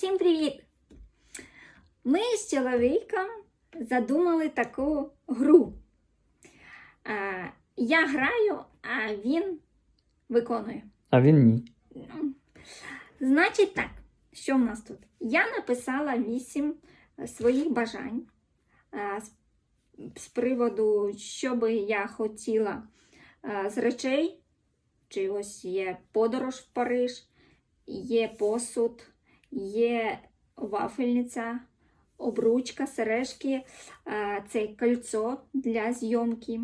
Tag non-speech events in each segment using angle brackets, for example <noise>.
Всім привіт! Ми з чоловіком задумали таку гру. Я граю, а він виконує. А він ні. Ну, Значить так, що в нас тут? Я написала вісім своїх бажань з, з приводу, що би я хотіла з речей. Чи ось є подорож в Париж, є посуд, є вафельниця, обручка, сережки, це кольцо для зйомки,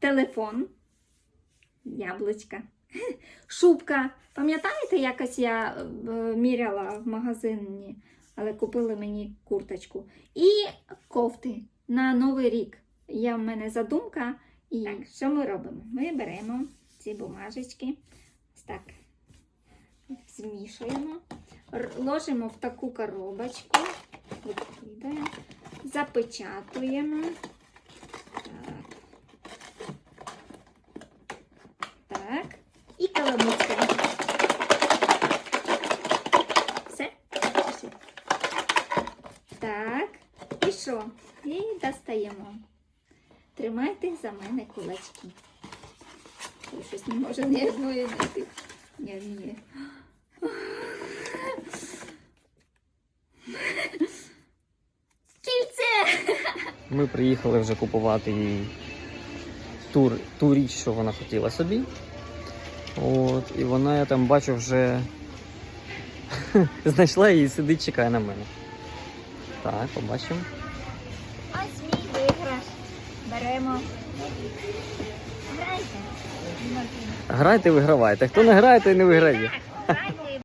телефон, яблучка. <laughs> Шубка. Пам'ятаєте, якось я е, міряла в магазині, але купили мені курточку. І кофти на Новий рік. Є в мене задумка. І так, що ми робимо? Ми беремо ці бумажечки, ось так змішуємо, ложимо в таку коробочку, викидаємо, запечатуємо. Так. Так. І каламутка. Все? Так. І що? І достаємо. Тримайте за мене кулачки. Щось не може одної знайти. Ні, ні. Ми приїхали вже купувати їй ту, ту річ, що вона хотіла собі. От, і вона, я там бачу, вже <laughs> знайшла її і сидить, чекає на мене. Так, побачимо. Ось мій виграш. Беремо. Грайте. Грайте, вигравайте. Хто не грає, той не виграє.